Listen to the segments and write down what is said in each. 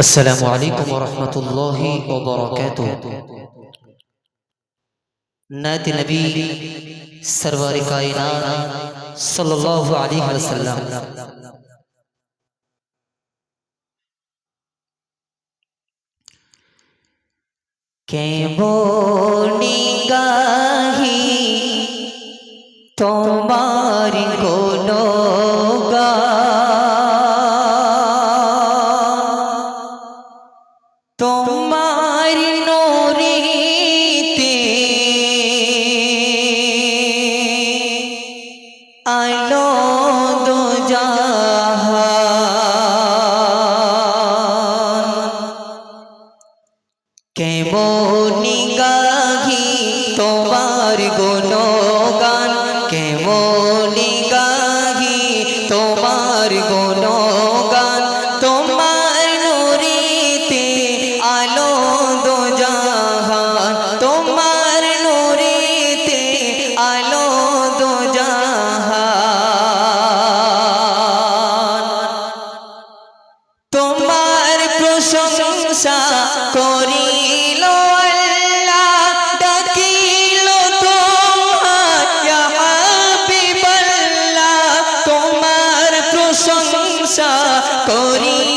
السلام عليكم ورحمة الله وبركاته. نات نبی سرور كائنات صلى الله عليه وسلم. کہ وہ نگاہی تمہاری আলো দো কেমনি গাহি তোমার গুণগান? কেমনি গাহি তোমার গুণগান? তোমার প্রশংসা করিল তোমার প্রশংসা করিল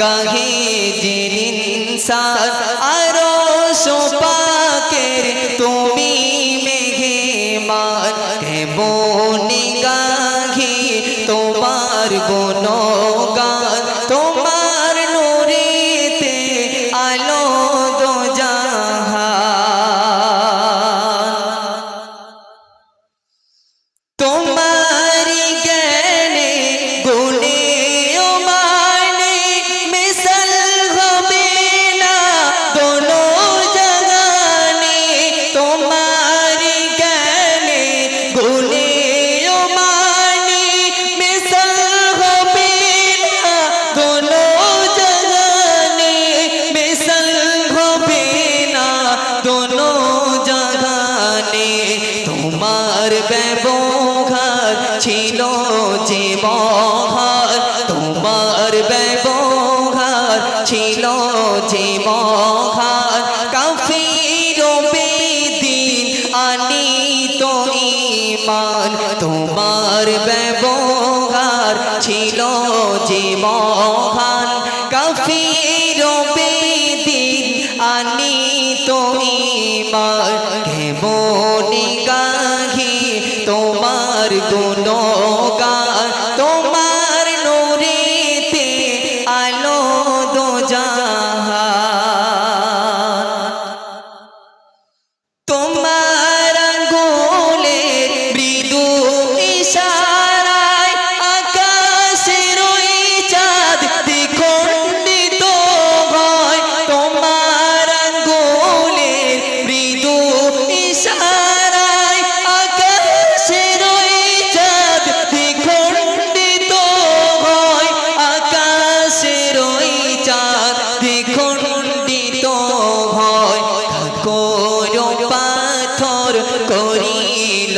গাহি জিরিন ইনসান আরও সোপাকের তুমি মেঘমান কেমনি গাহি তোমার গুণগান তোমার ব্যবহার ছিল যে মহার তোমার ব্যবহার ছিল যে মহার কাফির বেদিন আনি তো ইমান তোমার ব্যবহার ছিল যে মহান আনি তো ইমান কেমনি গাহি তোমার গুণগান তোমার